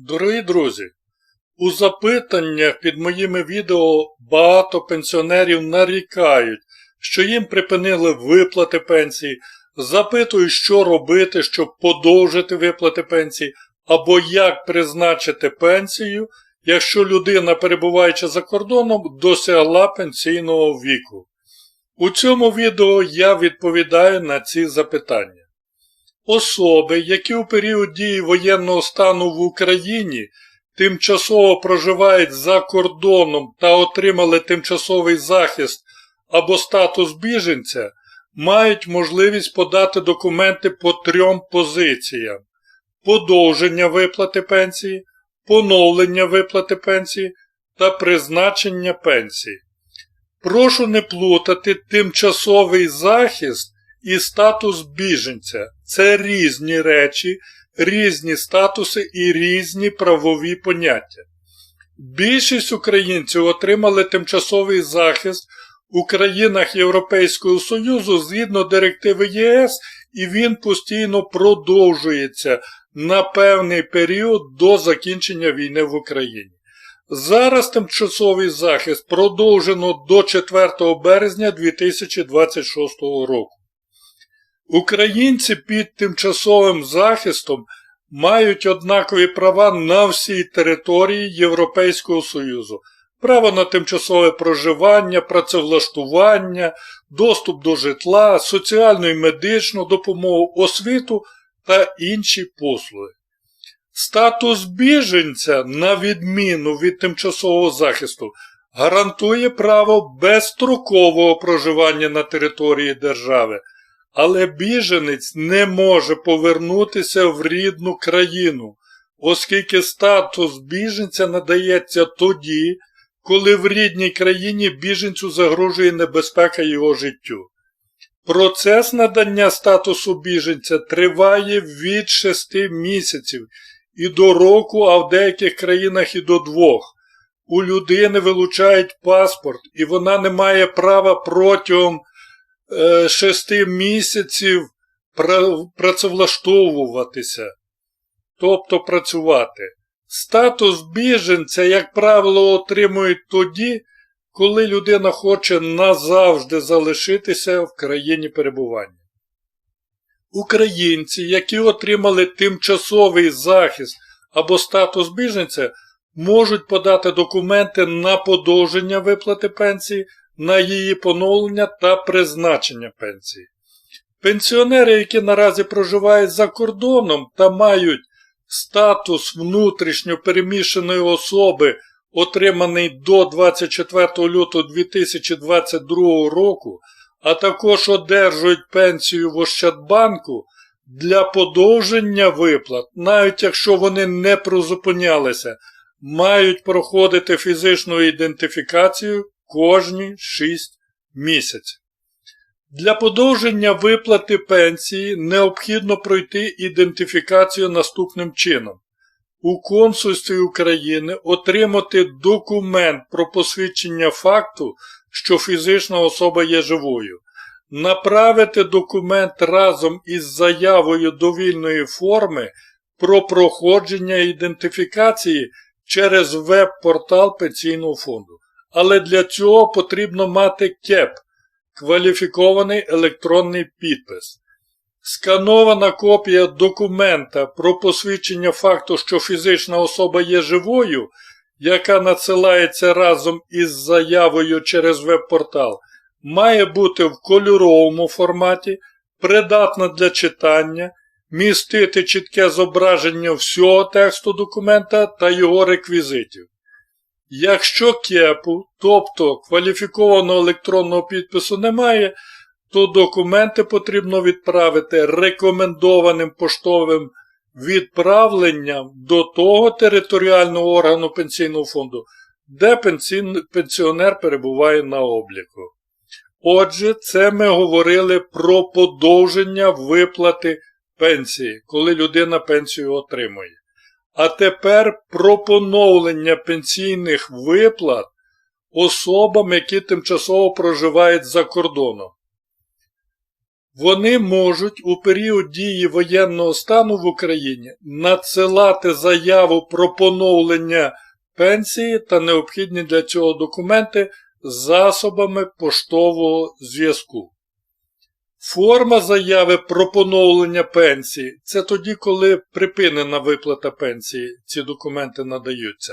Дорогі друзі, у запитаннях під моїми відео багато пенсіонерів нарікають, що їм припинили виплати пенсії, запитують, що робити, щоб подовжити виплати пенсії, або як призначити пенсію, якщо людина, перебуваючи за кордоном, досягла пенсійного віку. У цьому відео я відповідаю на ці запитання. Особи, які у період дії воєнного стану в Україні тимчасово проживають за кордоном та отримали тимчасовий захист або статус біженця, мають можливість подати документи по трьом позиціям: подовження виплати пенсії, поновлення виплати пенсії та призначення пенсії. Прошу не плутати тимчасовий захист і статус біженця. Це різні речі, різні статуси і різні правові поняття. Більшість українців отримали тимчасовий захист у країнах Європейського Союзу згідно директиви ЄС, і він постійно продовжується на певний період до закінчення війни в Україні. Зараз тимчасовий захист продовжено до 4 березня 2026 року. Українці під тимчасовим захистом мають однакові права на всій території Європейського Союзу. Право на тимчасове проживання, працевлаштування, доступ до житла, соціальну і медичну допомогу, освіту та інші послуги. Статус біженця, на відміну від тимчасового захисту, гарантує право безстрокового проживання на території держави, але біженець не може повернутися в рідну країну, оскільки статус біженця надається тоді, коли в рідній країні біженцю загрожує небезпека його життю. Процес надання статусу біженця триває від 6 місяців і до року, а в деяких країнах і до двох. У людини вилучають паспорт, і вона не має права протягом е, 6 місяців працевлаштовуватися, тобто працювати. Статус біженця, як правило, отримують тоді, коли людина хоче назавжди залишитися в країні перебування. Українці, які отримали тимчасовий захист або статус біженця, можуть подати документи на подовження виплати пенсії, на її поновлення та призначення пенсії. Пенсіонери, які наразі проживають за кордоном та мають статус внутрішньо переміщеної особи, отриманий до 24 лютого 2022 року, а також одержують пенсію в Ощадбанку для подовження виплат, навіть якщо вони не прозупинялися, мають проходити фізичну ідентифікацію кожні 6 місяців. Для подовження виплати пенсії необхідно пройти ідентифікацію наступним чином. У консульстві України отримати документ про посвідчення факту, що фізична особа є живою, направити документ разом із заявою довільної форми про проходження ідентифікації через веб-портал Пенсійного фонду. Але для цього потрібно мати КЕП кваліфікований електронний підпис. Сканована копія документа про посвідчення факту, що фізична особа є живою, яка надсилається разом із заявою через веб-портал, має бути в кольоровому форматі, придатна для читання, містити чітке зображення всього тексту документа та його реквізитів. Якщо кепу, тобто кваліфікованого електронного підпису немає, то документи потрібно відправити рекомендованим поштовим відправленням до того територіального органу пенсійного фонду, де пенсіонер перебуває на обліку. Отже, це ми говорили про подовження виплати пенсії, коли людина пенсію отримує. А тепер про поновлення пенсійних виплат особам, які тимчасово проживають за кордоном. Вони можуть у період дії воєнного стану в Україні надсилати заяву про поновлення пенсії та необхідні для цього документи засобами поштового зв'язку. Форма заяви про поновлення пенсії це тоді, коли припинена виплата пенсії, ці документи надаються.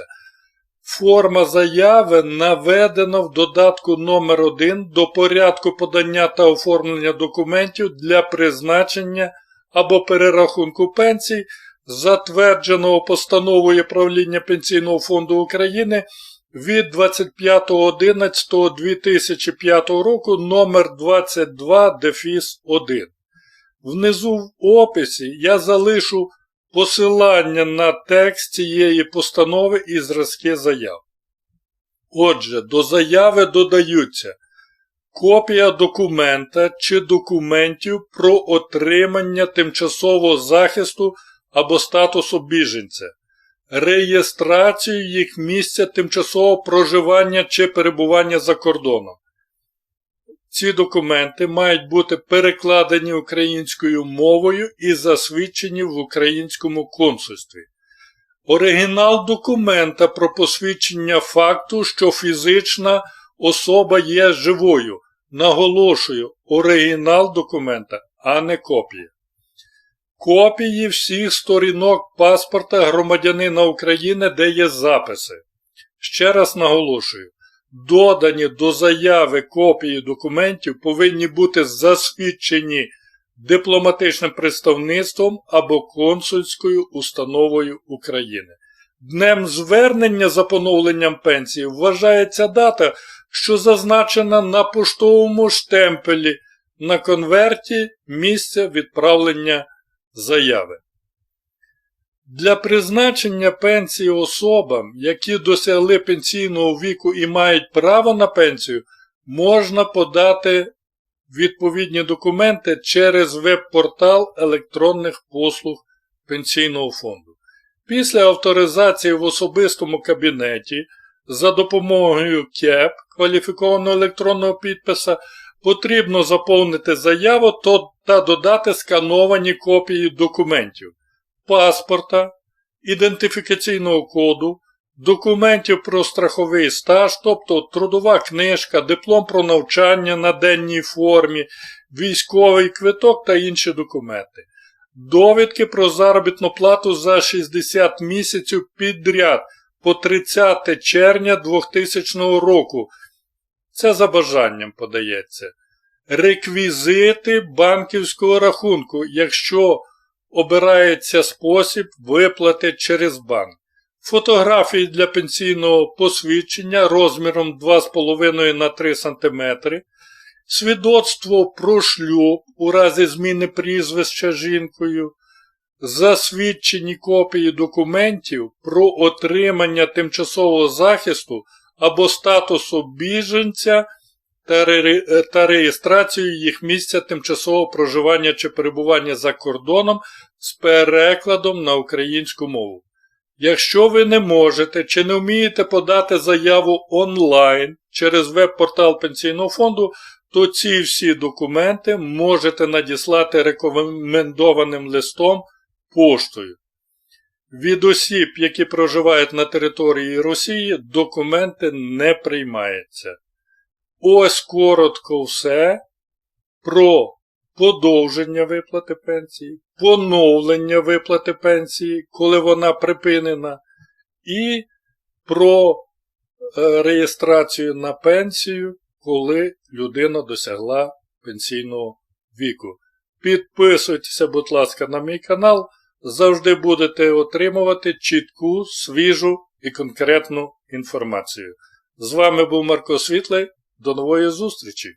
Форма заяви наведена в додатку номер 1 до порядку подання та оформлення документів для призначення або перерахунку пенсій, затвердженого постановою правління Пенсійного фонду України від 25.11.2005 року номер 22 дефіс 1. Внизу в описі я залишу посилання на текст цієї постанови і зразки заяв. Отже, до заяви додаються копія документа чи документів про отримання тимчасового захисту або статусу біженця, реєстрацію їх місця тимчасового проживання чи перебування за кордоном. Ці документи мають бути перекладені українською мовою і засвідчені в українському консульстві. Оригінал документа про посвідчення факту, що фізична особа є живою. Наголошую, оригінал документа, а не копія. Копії всіх сторінок паспорта громадянина України, де є записи. Ще раз наголошую, додані до заяви копії документів повинні бути засвідчені дипломатичним представництвом або консульською установою України. Днем звернення за поновленням пенсії вважається дата, що зазначена на поштовому штемпелі на конверті місця відправлення заяви. Для призначення пенсії особам, які досягли пенсійного віку і мають право на пенсію, можна подати відповідні документи через веб-портал електронних послуг Пенсійного фонду. Після авторизації в особистому кабінеті за допомогою КЕП кваліфікованого електронного підписа потрібно заповнити заяву та додати скановані копії документів паспорта, ідентифікаційного коду, документів про страховий стаж, тобто трудова книжка, диплом про навчання на денній формі, військовий квиток та інші документи. Довідки про заробітну плату за 60 місяців підряд по 30 червня 2000 року. Це за бажанням подається. Реквізити банківського рахунку, якщо обирається спосіб виплати через банк. Фотографії для пенсійного посвідчення розміром 2,5 на 3 см. Свідоцтво про шлюб у разі зміни прізвища жінкою. Засвідчені копії документів про отримання тимчасового захисту або статусу біженця та, реєстрацію їх місця тимчасового проживання чи перебування за кордоном з перекладом на українську мову. Якщо ви не можете чи не вмієте подати заяву онлайн через веб-портал Пенсійного фонду, то ці всі документи можете надіслати рекомендованим листом поштою. Від осіб, які проживають на території Росії, документи не приймаються. Ось коротко все про подовження виплати пенсії, поновлення виплати пенсії, коли вона припинена, і про е, реєстрацію на пенсію, коли людина досягла пенсійного віку. Підписуйтеся, будь ласка, на мій канал. Завжди будете отримувати чітку, свіжу і конкретну інформацію. З вами був Марко Світлий. До нової зустрічі!